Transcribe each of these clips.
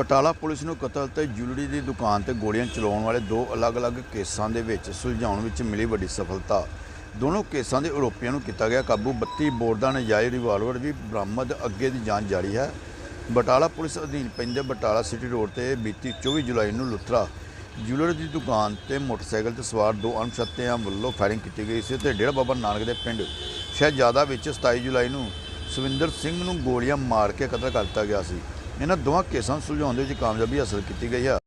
Batala police ਨੂੰ ਕਤਲ ਤੇ ਜੁਲਰੀ ਦੀ ਦੁਕਾਨ ਤੇ ਗੋਲੀਆਂ ਚਲਾਉਣ ਵਾਲੇ ਦੋ ਅਲੱਗ-ਅਲੱਗ ਕੇਸਾਂ ਦੇ ਵਿੱਚ ਸੁਲਝਾਉਣ ਵਿੱਚ ਮਿਲੀ ਵੱਡੀ ਸਫਲਤਾ। ਦੋਨੋਂ ਕੇਸਾਂ ਦੇ ਆਰੋਪੀਆਂ ਨੂੰ ਕੀਤਾ ਗਿਆ ਕਾਬੂ। 32 ਬੋਰ ਦਾ ਨਜਾਇਜ਼ ਰਿਵਾਲਵਰ ਵੀ ਬਰਾਮਦ ਅੱਗੇ ਦੀ ਜਾਂਚ ਜਾਰੀ ਹੈ। ਬਟਾਲਾ ਪੁਲਿਸ ਅਧੀਨ ਪੈਂਦੇ ਬਟਾਲਾ ਸਿਟੀ ਰੋਡ ਤੇ ਬੀਤੀ 24 ਜੁਲਾਈ ਨੂੰ ਲੁਥਰਾ ਜੁਲਰ ਦੀ ਦੁਕਾਨ ਤੇ ਮੋਟਰਸਾਈਕਲ ਤੇ ਸਵਾਰ ਦੋ ਅਣਪਛਾਤਿਆਂ ਵੱਲੋਂ ਫਾਇਰਿੰਗ ਕੀਤੀ ਗਈ ਸੀ ਤੇ ਡੇਰਾ ਬਾਬਾ ਨਾਨਕ ਦੇ ਪਿੰਡ ਸ਼ਹਿਜਾਦਾ ਵਿੱਚ 27 ਜੁਲਾਈ ਨੂੰ ਸੁਵਿੰਦਰ ਸਿੰਘ ਨੂੰ ਗੋਲੀਆਂ ਮਾਰ ਕੇ ਕਤਲ ਕਰ ਦਿੱਤਾ ਗਿਆ ਸੀ। ਇਹਨਾਂ ਦੋਵਾਂ ਕੇਸਾਂ ਨੂੰ ਸੁਲਝਾਉਣ ਦੇ ਵਿੱਚ ਕਾਮਯਾਬੀ ਹਾਸਲ ਕੀਤੀ ਗਈ ਹੈ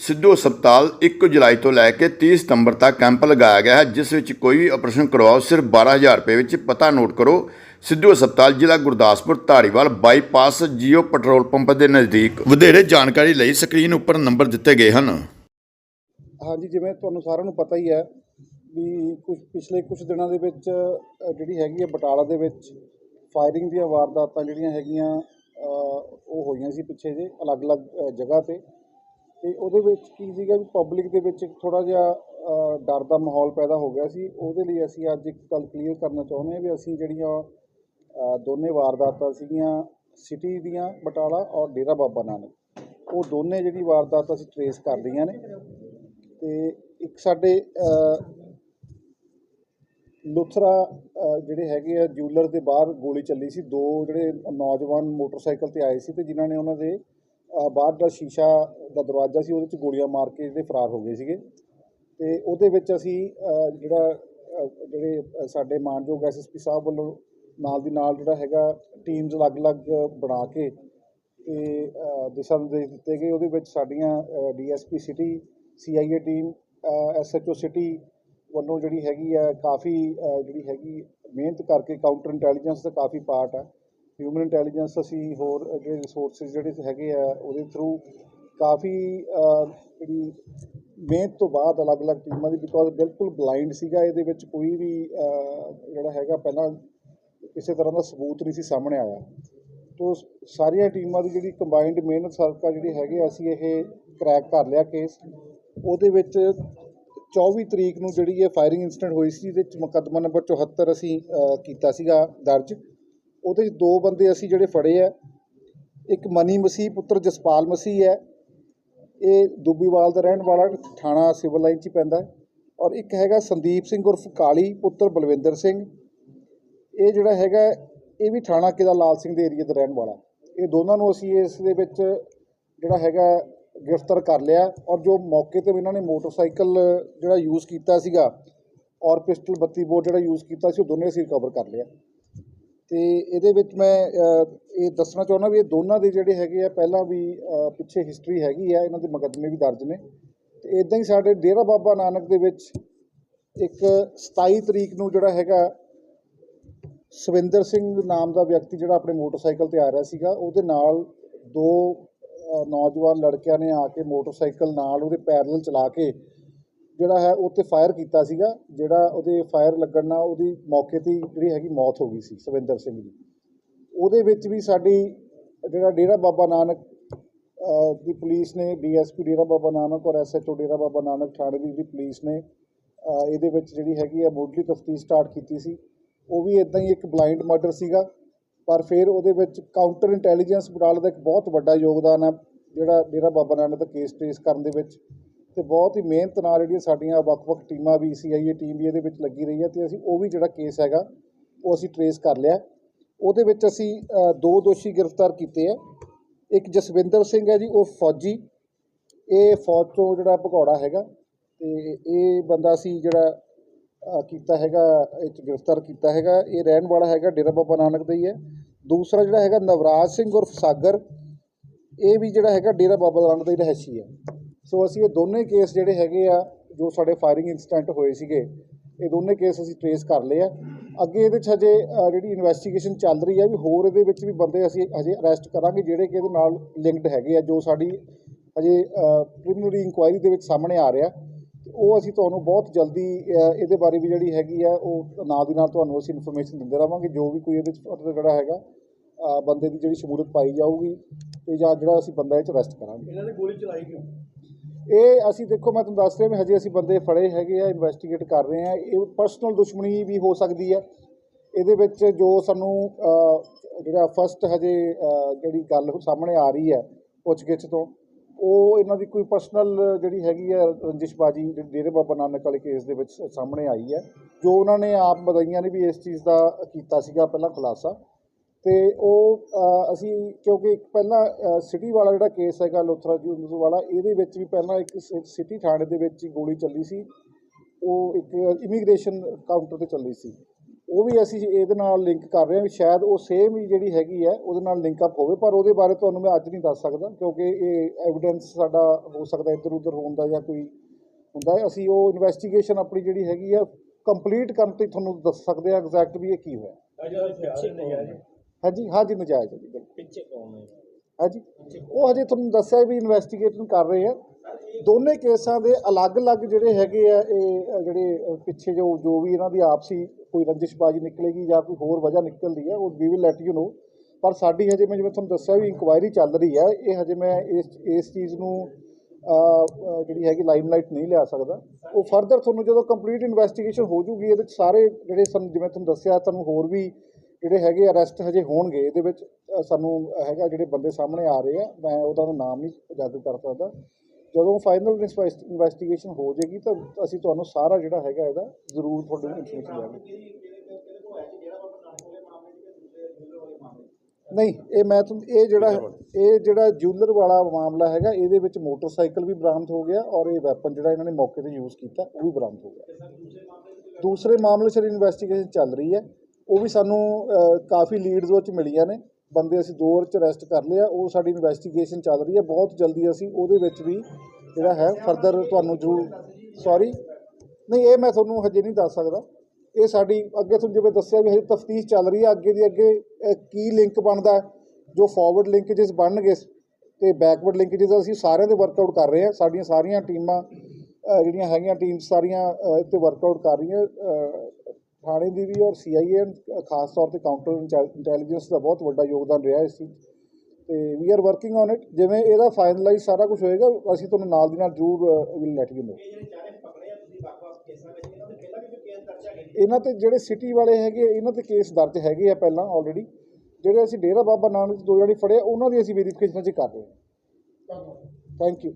ਸਿੱਧੂ ਹਸਪਤਾਲ 1 ਜੁਲਾਈ ਤੋਂ ਲੈ ਕੇ 30 ਸਤੰਬਰ ਤੱਕ ਕੈਂਪ ਲਗਾਇਆ ਗਿਆ ਹੈ ਜਿਸ ਵਿੱਚ ਕੋਈ ਵੀ ਆਪਰੇਸ਼ਨ ਕਰਵਾਓ ਸਿਰਫ 12000 ਰੁਪਏ ਵਿੱਚ ਪਤਾ ਨੋਟ ਕਰੋ। ਸਿੱਧੂ ਹਸਪਤਾਲ ਜ਼ਿਲ੍ਹਾ Gurdaspur Dhariwal bypass Jio petrol pump ਦੇ ਨਜ਼ਦੀਕ। ਵਧੇਰੇ ਜਾਣਕਾਰੀ ਲਈ ਸਕਰੀਨ ਉੱਪਰ ਨੰਬਰ ਦਿੱਤੇ ਗਏ ਹਨ। ਹਾਂਜੀ ਜਿਵੇਂ ਤੁਹਾਨੂੰ ਸਾਰਿਆਂ ਨੂੰ ਪਤਾ ਹੀ ਹੈ ਵੀ ਕੁਝ ਪਿਛਲੇ ਕੁਝ ਦਿਨਾਂ ਦੇ ਵਿੱਚ ਜਿਹੜੀ ਹੈਗੀ ਹੈ ਬਟਾਲਾ ਦੇ ਵਿੱਚ ਫਾਇਰਿੰਗ ਦੀਆਂ ਵਾਰਦਾਤਾਂ ਜਿਹੜੀਆਂ ਹੈਗੀਆਂ ਉਹ ਹੋਈਆਂ ਸੀ ਪਿੱਛੇ ਜੇ ਅਲੱਗ-ਅਲੱਗ ਜਗ੍ਹਾ ਤੇ। ਤੇ ਉਹਦੇ ਵਿੱਚ ਕੀ ਸੀਗਾ ਵੀ ਪਬਲਿਕ ਦੇ ਵਿੱਚ ਇੱਕ ਥੋੜਾ ਜਿਹਾ ਡਰ ਦਾ ਮਾਹੌਲ ਪੈਦਾ ਹੋ ਗਿਆ ਸੀ। ਉਹਦੇ ਲਈ ਅਸੀਂ ਅੱਜ ਇੱਕ ਗੱਲ ਕਲੀਅਰ ਕਰਨਾ ਚਾਹੁੰਦੇ ਹਾਂ ਵੀ ਅਸੀਂ ਜਿਹੜੀਆਂ ਦੋਨੇ ਵਾਰਦਾਤਾਂ ਸੀਗੀਆਂ ਸਿਟੀ ਦੀਆਂ ਬਟਾਲਾ ਔਰ ਡੇਰਾ ਬਾਬਾ ਨਾਨਕ। ਉਹ ਦੋਨੇ ਜਿਹੜੀ ਵਾਰਦਾਤਾਂ ਅਸੀਂ ਟਰੇਸ ਕਰ ਲਈਆਂ ਨੇ। ਤੇ ਇੱਕ ਸਾਡੇ ਲੁਥਰਾ ਜਿਹੜੇ ਹੈਗੇ ਆ ਜੂਲਰ ਦੇ ਬਾਹਰ ਗੋਲੀ ਚੱਲੀ ਸੀ। ਦੋ ਜਿਹੜੇ ਨੌਜਵਾਨ ਮੋਟਰਸਾਈਕਲ ਤੇ ਆਏ ਸੀ ਤੇ ਜਿਨ੍ਹਾਂ ਨੇ ਉਹਨਾਂ ਦੇ ਬਾਹਰ ਦਾ ਸ਼ੀਸ਼ਾ ਦਾ ਦਰਵਾਜ਼ਾ ਸੀ ਉਹਦੇ 'ਚ ਗੋਲੀਆਂ ਮਾਰ ਕੇ ਜਿਹੜੇ ਫਰਾਰ ਹੋ ਗਏ ਸੀਗੇ। ਤੇ ਉਹਦੇ ਵਿੱਚ ਅਸੀਂ ਜਿਹੜਾ ਅ, ਜਿਹੜੇ ਅ, ਸਾਡੇ ਮਾਨਯੋਗ ਐਸਐਸਪੀ ਸਾਹਿਬ ਵੱਲੋਂ ਨਾਲ ਦੀ ਨਾਲ ਜਿਹੜਾ ਹੈਗਾ ਟੀਮਸ ਅਲੱਗ-ਅਲੱਗ ਬਣਾ ਕੇ ਤੇ ਦਿਸ਼ਾ ਨਿਰਦੇਸ਼ ਦਿੱਤੇ ਗਏ। ਉਹਦੇ ਵਿੱਚ ਸਾਡੀਆਂ DSP city CIA team SHO city ਵੱਲੋਂ ਜਿਹੜੀ ਹੈਗੀ ਆ, ਕਾਫੀ ਜਿਹੜੀ ਹੈਗੀ ਮਿਹਨਤ ਕਰਕੇ ਕਾਊਂਟਰ ਇੰਟੈਲੀਜੈਂਸ ਦਾ ਕਾਫੀ ਪਾਰਟ ਆ। ਹਿਊਮਨ ਇੰਟੈਲੀਜੈਂਸ ਅਸੀਂ ਹੋਰ ਜਿਹੜੇ ਰਿਸੋਰਸਿਸ ਜਿਹੜੇ ਹੈਗੇ ਆ, ਉਹਦੇ ਥਰੂ ਕਾਫੀ ਜਿਹੜੀ ਮਿਹਨਤ ਤੋਂ ਬਾਅਦ ਅਲੱਗ-ਅਲੱਗ ਟੀਮਾਂ ਦੀ ਬਿਕੋਜ਼ ਬਿਲਕੁਲ ਬਲਾਈਂਡ ਸੀਗਾ ਇਹਦੇ ਵਿੱਚ ਕੋਈ ਵੀ ਜਿਹੜਾ ਹੈਗਾ ਪਹਿਲਾਂ ਕਿਸੇ ਤਰ੍ਹਾਂ ਦਾ ਸਬੂਤ ਨਹੀਂ ਸੀ ਸਾਹਮਣੇ ਆਇਆ। ਤੋ ਸਾਰੀਆਂ ਟੀਮਾਂ ਦੀ ਜਿਹੜੀ ਕੰਬਾਈਨਡ ਮਿਹਨਤ ਸਦਕਾ ਜਿਹੜੀ ਹੈਗੇ ਅਸੀਂ ਇਹ ਕ੍ਰੈਕ ਕਰ ਲਿਆ ਕੇਸ ਉਹਦੇ ਵਿੱਚ 24 ਤਰੀਕ ਨੂੰ ਜਿਹੜੀ ਇਹ ਫਾਇਰਿੰਗ ਇਨਸੀਡੈਂਟ ਹੋਈ ਸੀ, ਜਿਹਦੇ 'ਚ ਮੁਕੱਦਮਾ ਨੰਬਰ 74 ਅਸੀਂ ਕੀਤਾ ਸੀਗਾ ਦਰਜ। ਉਹਦੇ 'ਚ ਦੋ ਬੰਦੇ ਅਸੀਂ ਜਿਹੜੇ ਫੜੇ ਆ, ਇੱਕ ਮਨੀ ਮਸੀਹ, ਪੁੱਤਰ ਜਸਪਾਲ ਮਸੀਹ ਹੈ। ਇਹ ਦੁੱਬੀਵਾਲ ਦਾ ਰਹਿਣ ਵਾਲਾ ਥਾਣਾ ਸਿਵਲ ਲਾਈਨ 'ਚ ਪੈਂਦਾ ਔਰ ਇੱਕ ਹੈਗਾ ਸੰਦੀਪ ਸਿੰਘ ਉਰਫ ਕਾਲੀ, ਪੁੱਤਰ ਬਲਵਿੰਦਰ ਸਿੰਘ। ਇਹ ਜਿਹੜਾ ਹੈਗਾ, ਇਹ ਵੀ ਥਾਣਾ ਕਿਲਾ ਲਾਲ ਸਿੰਘ ਦੇ ਏਰੀਆ ਦਾ ਰਹਿਣ ਵਾਲਾ। ਇਹ ਦੋਨਾਂ ਨੂੰ ਅਸੀਂ ਇਸ ਦੇ ਵਿੱਚ ਜਿਹੜਾ ਹੈਗਾ ਗ੍ਰਿਫਤਾਰ ਕਰ ਲਿਆ ਔਰ ਜੋ ਮੌਕੇ ਤੇ ਇਹਨਾਂ ਨੇ ਮੋਟਰਸਾਈਕਲ, ਜਿਹੜਾ ਯੂਜ਼ ਕੀਤਾ ਸੀਗਾ ਔਰ ਪਿਸਟਲ 32 ਬੋਰ ਜਿਹੜਾ ਯੂਜ਼ ਕੀਤਾ ਸੀ, ਉਹ ਦੋਨੇ ਅਸੀਂ ਰਿਕਵਰ ਕਰ ਲਿਆ। ਤੇ ਇਹਦੇ ਵਿੱਚ ਮੈਂ ਇਹ ਦੱਸਣਾ ਚਾਹੁੰਦਾ ਵੀ ਇਹ ਦੋਨਾਂ ਦੇ ਜਿਹੜੇ ਹੈਗੇ ਆ, ਪਹਿਲਾਂ ਵੀ ਪਿੱਛੇ ਹਿਸਟਰੀ ਹੈਗੀ ਆ, ਇਹਨਾਂ ਦੇ ਮੁਕੱਦਮੇ ਵੀ ਦਰਜ ਨੇ। ਤੇ ਇਦਾਂ ਹੀ ਸਾਡੇ ਡੇਰਾ ਬਾਬਾ ਨਾਨਕ ਦੇ ਵਿੱਚ ਇੱਕ 27 ਤਰੀਕ ਨੂੰ ਜਿਹੜਾ ਹੈਗਾ, ਸਵਿੰਦਰ ਸਿੰਘ ਨਾਮ ਦਾ ਵਿਅਕਤੀ ਜਿਹੜਾ ਆਪਣੇ ਮੋਟਰਸਾਈਕਲ ਤੇ ਆ ਰਿਹਾ ਸੀਗਾ, ਉਹਦੇ ਨਾਲ ਦੋ ਨੌਜਵਾਨ ਲੜਕਿਆਂ ਨੇ ਆ ਕੇ ਮੋਟਰਸਾਈਕਲ ਨਾਲ ਉਹਦੇ ਪੈਰਲਲ ਚਲਾ ਕੇ ਜਿਹੜਾ ਹੈ ਉਹ ਤੇ ਫਾਇਰ ਕੀਤਾ ਸੀਗਾ, ਜਿਹੜਾ ਉਹਦੇ ਫਾਇਰ ਲੱਗਣ ਨਾਲ ਉਹਦੀ ਮੌਕੇ ਤੇ ਜਿਹੜੀ ਹੈਗੀ ਮੌਤ ਹੋ ਗਈ ਸੀ, ਸਵਿੰਦਰ ਸਿੰਘ ਦੀ। ਉਹਦੇ ਵਿੱਚ ਵੀ ਸਾਡੀ ਜਿਹੜਾ ਡੇਰਾ ਬਾਬਾ ਨਾਨਕ ਦੀ ਪੁਲਿਸ ਨੇ, ਡੀਐਸਪੀ ਡੇਰਾ ਬਾਬਾ ਨਾਨਕ ਔਰ ਐਸਐਚਓ ਡੇਰਾ ਬਾਬਾ ਨਾਨਕ ਥਾਣੇ ਦੀ ਜਿਹੜੀ ਪੁਲਿਸ ਨੇ ਇਹਦੇ ਵਿੱਚ ਜਿਹੜੀ ਹੈਗੀ ਆ ਮੁੱਢਲੀ ਤਫਤੀਸ਼ ਸਟਾਰਟ ਕੀਤੀ ਸੀ। ਉਹ ਵੀ ਇਦਾਂ ਹੀ ਇੱਕ ਬਲਾਈਂਡ ਮਰਡਰ ਸੀਗਾ। ਪਰ ਫਿਰ ਉਹਦੇ ਵਿੱਚ ਕਾਊਂਟਰ ਇੰਟੈਲੀਜੈਂਸ ਬਟਾਲਾ ਦਾ ਇੱਕ ਬਹੁਤ ਵੱਡਾ ਯੋਗਦਾਨ ਹੈ, ਜਿਹੜਾ ਡੇਰਾ ਬਾਬਾ ਨਾਨਕ ਦਾ ਕੇਸ ਟ੍ਰੇਸ ਕਰਨ ਦੇ ਵਿੱਚ ਤੇ ਬਹੁਤ ਹੀ ਮਿਹਨਤ ਨਾਲ ਜਿਹੜੀਆਂ ਸਾਡੀਆਂ ਵੱਖ-ਵੱਖ ਟੀਮਾਂ ਵੀ ਸੀਆਈਏ ਟੀਮ ਵੀ ਇਹਦੇ ਵਿੱਚ ਲੱਗੀ ਰਹੀ ਹੈ ਤੇ ਅਸੀਂ ਉਹ ਵੀ ਜਿਹੜਾ ਕੇਸ ਹੈਗਾ, ਉਹ ਅਸੀਂ ਟ੍ਰੇਸ ਕਰ ਲਿਆ। ਉਹਦੇ ਵਿੱਚ ਅਸੀਂ ਦੋ ਦੋਸ਼ੀ ਗ੍ਰਿਫਤਾਰ ਕੀਤੇ ਆ। ਇੱਕ ਜਸਵਿੰਦਰ ਸਿੰਘ ਹੈ ਜੀ, ਉਹ ਫੌਜੀ। ਇਹ ਫੌਜ ਤੋਂ ਜਿਹੜਾ ਭਗੌੜਾ ਹੈਗਾ ਤੇ ਇਹ ਬੰਦਾ ਸੀ ਜਿਹੜਾ ਕੀਤਾ ਹੈਗਾ, ਇਹ 'ਚ ਗ੍ਰਿਫਤਾਰ ਕੀਤਾ ਹੈਗਾ, ਇਹ ਰਹਿਣ ਵਾਲਾ ਹੈਗਾ ਡੇਰਾ ਬਾਬਾ ਨਾਨਕ ਦਾ ਹੀ ਹੈ। ਦੂਸਰਾ ਜਿਹੜਾ ਹੈਗਾ ਨਵਰਾਜ ਸਿੰਘ ਉਰਫ ਸਾਗਰ, ਇਹ ਵੀ ਜਿਹੜਾ ਹੈਗਾ ਡੇਰਾ ਬਾਬਾ ਨਾਨਕ ਦਾ ਹੀ ਰਹਿਸ਼ੀ ਹੈ। ਸੋ ਅਸੀਂ ਇਹ ਦੋਨੇ ਕੇਸ ਜਿਹੜੇ ਹੈਗੇ ਆ, ਜੋ ਸਾਡੇ ਫਾਇਰਿੰਗ ਇਨਸੀਡੈਂਟ ਹੋਏ ਸੀਗੇ, ਇਹ ਦੋਨੇ ਕੇਸ ਅਸੀਂ ਟ੍ਰੇਸ ਕਰ ਲਏ ਆ। ਅੱਗੇ ਇਹਦੇ 'ਚ ਹਜੇ ਜਿਹੜੀ ਇਨਵੈਸਟੀਗੇਸ਼ਨ ਚੱਲ ਰਹੀ ਹੈ ਵੀ ਹੋਰ ਇਹਦੇ ਵਿੱਚ ਵੀ ਬੰਦੇ ਅਸੀਂ ਹਜੇ ਅਰੈਸਟ ਕਰਾਂਗੇ, ਜਿਹੜੇ ਕਿ ਇਹਦੇ ਨਾਲ ਲਿੰਕਡ ਹੈਗੇ ਆ, ਜੋ ਸਾਡੀ ਹਜੇ ਪ੍ਰੀਲਿਮਿਨਰੀ ਇਨਕੁਆਇਰੀ ਦੇ ਵਿੱਚ ਸਾਹਮਣੇ ਆ ਰਿਹਾ। ਉਹ ਅਸੀਂ ਤੁਹਾਨੂੰ ਬਹੁਤ ਜਲਦੀ ਇਹਦੇ ਬਾਰੇ ਵੀ ਜਿਹੜੀ ਹੈਗੀ ਆ ਉਹ ਨਾਲ ਦੀ ਨਾਲ ਤੁਹਾਨੂੰ ਅਸੀਂ ਇਨਫੋਰਮੇਸ਼ਨ ਦਿੰਦੇ ਰਵਾਂਗੇ ਜੋ ਵੀ ਕੋਈ ਇਹਦੇ 'ਚ ਫਰਦਰ ਜਿਹੜਾ ਹੈਗਾ ਬੰਦੇ ਦੀ ਜਿਹੜੀ ਸ਼ਮੂਲੀਅਤ ਪਾਈ ਜਾਊਗੀ ਤੇ ਜਾਂ ਜਿਹੜਾ ਅਸੀਂ ਬੰਦਾ ਇਹ 'ਚ ਅਰੈਸਟ ਕਰਾਂਗੇ। ਇਹਨਾਂ ਨੇ ਗੋਲੀ ਚਲਾਈ ਕਿਉਂ? ਇਹ ਅਸੀਂ ਦੇਖੋ ਮੈਂ ਤੁਹਾਨੂੰ ਦੱਸ ਰਿਹਾ ਵੀ ਹਜੇ ਅਸੀਂ ਬੰਦੇ ਫੜੇ ਹੈਗੇ ਆ ਇਨਵੈਸਟੀਗੇਟ ਕਰ ਰਹੇ ਆ ਇਹ ਪਰਸਨਲ ਦੁਸ਼ਮਣੀ ਵੀ ਹੋ ਸਕਦੀ ਹੈ ਇਹਦੇ ਵਿੱਚ ਜੋ ਸਾਨੂੰ ਜਿਹੜਾ ਫਸਟ ਹਜੇ ਜਿਹੜੀ ਗੱਲ ਸਾਹਮਣੇ ਆ ਰਹੀ ਹੈ ਪੁੱਛਗਿੱਛ ਤੋਂ ਉਹ ਇਹਨਾਂ ਦੀ ਕੋਈ ਪਰਸਨਲ ਜਿਹੜੀ ਹੈਗੀ ਹੈ ਰੰਜਿਸ਼ਬਾਜੀ, ਜਿਹੜੀ ਡੇਰੇ ਬਾਬਾ ਨਾਨਕ ਵਾਲੇ ਕੇਸ ਦੇ ਵਿੱਚ ਸਾਹਮਣੇ ਆਈ ਹੈ, ਜੋ ਉਹਨਾਂ ਨੇ ਆਪ ਬਤਾਈਆਂ ਨੇ ਵੀ ਇਸ ਚੀਜ਼ ਦਾ ਕੀਤਾ ਸੀਗਾ ਪਹਿਲਾਂ ਖੁਲਾਸਾ। ਤੇ ਉਹ ਅਸੀਂ ਕਿਉਂਕਿ ਇੱਕ ਪਹਿਲਾਂ ਸਿਟੀ ਵਾਲਾ ਜਿਹੜਾ ਕੇਸ ਹੈਗਾ ਲੋਥਰਾ ਜੀ ਵਾਲਾ, ਇਹਦੇ ਵਿੱਚ ਵੀ ਪਹਿਲਾਂ ਇੱਕ ਸਿਟੀ ਥਾਣੇ ਦੇ ਵਿੱਚ ਹੀ ਗੋਲੀ ਚੱਲੀ ਸੀ। ਉਹ ਇੱਕ ਇਮੀਗ੍ਰੇਸ਼ਨ ਕਾਊਂਟਰ ਤੇ ਚੱਲੀ ਸੀ। ਉਹ ਵੀ ਅਸੀਂ ਇਹਦੇ ਨਾਲ ਲਿੰਕ ਕਰ ਰਹੇ ਹਾਂ ਵੀ ਸ਼ਾਇਦ ਉਹ ਸੇਮ ਹੀ ਜਿਹੜੀ ਹੈਗੀ ਹੈ ਉਹਦੇ ਨਾਲ ਲਿੰਕ ਅਪ ਹੋਵੇ ਪਰ ਉਹਦੇ ਬਾਰੇ ਤੁਹਾਨੂੰ ਮੈਂ ਅੱਜ ਨਹੀਂ ਦੱਸ ਸਕਦਾ ਕਿਉਂਕਿ ਇਹ ਐਵੀਡੈਂਸ ਸਾਡਾ ਹੋ ਸਕਦਾ ਇੱਧਰ ਉੱਧਰ ਹੋਣ ਦਾ ਜਾਂ ਕੋਈ ਹੁੰਦਾ ਹੈ। ਅਸੀਂ ਉਹ ਇਨਵੈਸਟੀਗੇਸ਼ਨ ਆਪਣੀ ਜਿਹੜੀ ਹੈਗੀ ਆ ਕੰਪਲੀਟ ਕਰਨ ਤੇ ਤੁਹਾਨੂੰ ਦੱਸ ਸਕਦੇ ਆ ਐਗਜ਼ੈਕਟ ਵੀ ਇਹ ਕੀ ਹੋਇਆ। ਹਾਂਜੀ ਹਾਂਜੀ ਨਜਾਇਜ਼ ਹੈ ਜੀ ਪਿੱਛੇ ਕੌਣ ਹੈ? ਹਾਂਜੀ। ਉਹ ਹਜੇ ਤੁਹਾਨੂੰ ਦੱਸਿਆ ਵੀ ਇਨਵੈਸਟੀਗੇਸ਼ਨ ਕਰ ਰਹੇ ਆ। ਦੋਨੇ ਕੇਸਾਂ ਦੇ ਅਲੱਗ-ਅਲੱਗ ਜਿਹੜੇ ਹੈਗੇ ਆ, ਇਹ ਜਿਹੜੇ ਪਿੱਛੇ ਜੋ ਜੋ ਵੀ ਇਹਨਾਂ ਦੀ ਆਪਸੀ ਕੋਈ ਰੰਜਿਸ਼ਬਾਜੀ ਨਿਕਲੇਗੀ ਜਾਂ ਕੋਈ ਹੋਰ ਵਜ੍ਹਾ ਨਿਕਲਦੀ ਹੈ ਉਹ we will let you know ਪਰ ਸਾਡੀ ਹਜੇ ਮੈਂ ਜਿਵੇਂ ਤੁਹਾਨੂੰ ਦੱਸਿਆ ਵੀ ਇਨਕੁਆਇਰੀ ਚੱਲ ਰਹੀ ਹੈ ਇਹ ਹਜੇ ਮੈਂ ਇਸ ਇਸ ਚੀਜ਼ ਨੂੰ ਜਿਹੜੀ ਹੈਗੀ ਲਾਈਮਲਾਈਟ ਨਹੀਂ ਲਿਆ ਸਕਦਾ। ਉਹ ਫਰਦਰ ਤੁਹਾਨੂੰ ਜਦੋਂ ਕੰਪਲੀਟ ਇਨਵੈਸਟੀਗੇਸ਼ਨ ਹੋ ਜੂਗੀ, ਇਹਦੇ ਵਿੱਚ ਸਾਰੇ ਜਿਹੜੇ ਸਾਨੂੰ ਜਿਵੇਂ ਤੁਹਾਨੂੰ ਦੱਸਿਆ, ਤੁਹਾਨੂੰ ਹੋਰ ਵੀ ਜਿਹੜੇ ਹੈਗੇ ਅਰੈਸਟ ਹਜੇ ਹੋਣਗੇ, ਇਹਦੇ ਵਿੱਚ ਸਾਨੂੰ ਹੈਗਾ ਜਿਹੜੇ ਬੰਦੇ ਸਾਹਮਣੇ ਆ ਰਹੇ ਆ, ਮੈਂ ਉਹਦਾ ਦਾ ਨਾਮ ਨਹੀਂ ਉਜਾਗਰ ਕਰ ਸਕਦਾ। ਜਦੋਂ ਫਾਈਨਲ ਇਨਵੈਸਟੀਗੇਸ਼ਨ ਹੋ ਜਾਏਗੀ ਤਾਂ ਅਸੀਂ ਤੁਹਾਨੂੰ ਸਾਰਾ ਜਿਹੜਾ ਹੈਗਾ ਇਹਦਾ ਜ਼ਰੂਰ ਤੁਹਾਨੂੰ ਇਨਫੋਰਮੇਸ਼ਨ ਦੇਵਾਂਗੇ ਨਹੀਂ, ਇਹ ਮੈਂ ਤੁਹਾਨੂੰ, ਇਹ ਜਿਹੜਾ ਇਹ ਜਿਹੜਾ ਜੂਲਰ ਵਾਲਾ ਮਾਮਲਾ ਹੈਗਾ, ਇਹਦੇ ਵਿੱਚ ਮੋਟਰਸਾਈਕਲ ਵੀ ਬਰਾਮਦ ਹੋ ਗਿਆ ਔਰ ਇਹ ਵੈਪਨ ਜਿਹੜਾ ਇਹਨਾਂ ਨੇ ਮੌਕੇ ਤੇ ਯੂਜ਼ ਕੀਤਾ, ਉਹ ਵੀ ਬਰਾਮਦ ਹੋ ਗਿਆ। ਦੂਸਰੇ ਮਾਮਲੇ 'ਚ ਇਨਵੈਸਟੀਗੇਸ਼ਨ ਚੱਲ ਰਹੀ ਹੈ ਉਹ ਵੀ ਸਾਨੂੰ ਕਾਫੀ ਲੀਡਸ ਉਹ 'ਚ ਮਿਲੀਆਂ ਨੇ। ਬੰਦੇ ਅਸੀਂ ਦੋ ਹੋਰ ਚ ਰੈਸਟ ਕਰ ਲਿਆ। ਉਹ ਸਾਡੀ ਇਨਵੈਸਟੀਗੇਸ਼ਨ ਚੱਲ ਰਹੀ ਹੈ। ਬਹੁਤ ਜਲਦੀ ਅਸੀਂ ਉਹਦੇ ਵਿੱਚ ਵੀ ਜਿਹੜਾ ਹੈ ਫਰਦਰ ਤੁਹਾਨੂੰ ਜ਼ਰੂਰ ਸੌਰੀ ਨਹੀਂ, ਇਹ ਮੈਂ ਤੁਹਾਨੂੰ ਹਜੇ ਨਹੀਂ ਦੱਸ ਸਕਦਾ। ਇਹ ਸਾਡੀ, ਅੱਗੇ ਤੁਹਾਨੂੰ ਜਿਵੇਂ ਦੱਸਿਆ ਵੀ ਹਜੇ ਤਫਤੀਸ਼ ਚੱਲ ਰਹੀ ਹੈ। ਅੱਗੇ ਦੀ ਅੱਗੇ ਕੀ ਲਿੰਕ ਬਣਦਾ ਜੋ ਫਾਰਵਰਡ ਲਿੰਕੇजेस ਬਣਨਗੇ ਤੇ ਬੈਕਵਰਡ ਲਿੰਕੇजेस ਅਸੀਂ ਸਾਰਿਆਂ ਦੇ ਵਰਕਆਊਟ ਕਰ ਰਹੇ ਹਾਂ। ਸਾਡੀਆਂ ਸਾਰੀਆਂ ਟੀਮਾਂ ਜਿਹੜੀਆਂ ਹੈਗੀਆਂ ਟੀਮਸ ਸਾਰੀਆਂ ਇੱਥੇ ਵਰਕਆਊਟ ਕਰ ਰਹੀਆਂ ਥਾਣੇ ਦੀ ਵੀ ਔਰ ਸੀਆਈਏ ਖਾਸ ਤੌਰ ਤੇ ਕਾਊਂਟਰ ਇੰਟੈਲੀਜੈਂਸ ਦਾ ਬਹੁਤ ਵੱਡਾ ਯੋਗਦਾਨ ਰਿਹਾ ਇਸ ਚੀਜ਼ 'ਚ। ਤੇ we are working on it ਜਿਵੇਂ ਇਹਦਾ ਫਾਈਨਲਾਈਜ਼ ਸਾਰਾ ਕੁਝ ਹੋਏਗਾ ਅਸੀਂ ਤੁਹਾਨੂੰ ਨਾਲ ਦੀ ਨਾਲ ਜ਼ਰੂਰ ਵਿਲ ਲੈਟ ਯੂ ਨੋ? ਇਹਨਾਂ ਤੇ ਜਿਹੜੇ ਸਿਟੀ ਵਾਲੇ ਹੈਗੇ ਇਹਨਾਂ ਤੇ ਕੇਸ ਦਰਜ ਹੈਗੇ ਆ ਪਹਿਲਾਂ ਆਲਰੇਡੀ ਜਿਹੜੇ ਅਸੀਂ ਡੇਰਾ ਬਾਬਾ ਨਾਨਕ ਦੇ ਦੋ ਜਿਹੜੇ ਫੜੇ ਆ, ਉਹਨਾਂ ਦੀ ਅਸੀਂ ਵੈਰੀਫਿਕੇਸ਼ਨ ਚ ਕਰ ਰਹੇ ਹਾਂ। Thank you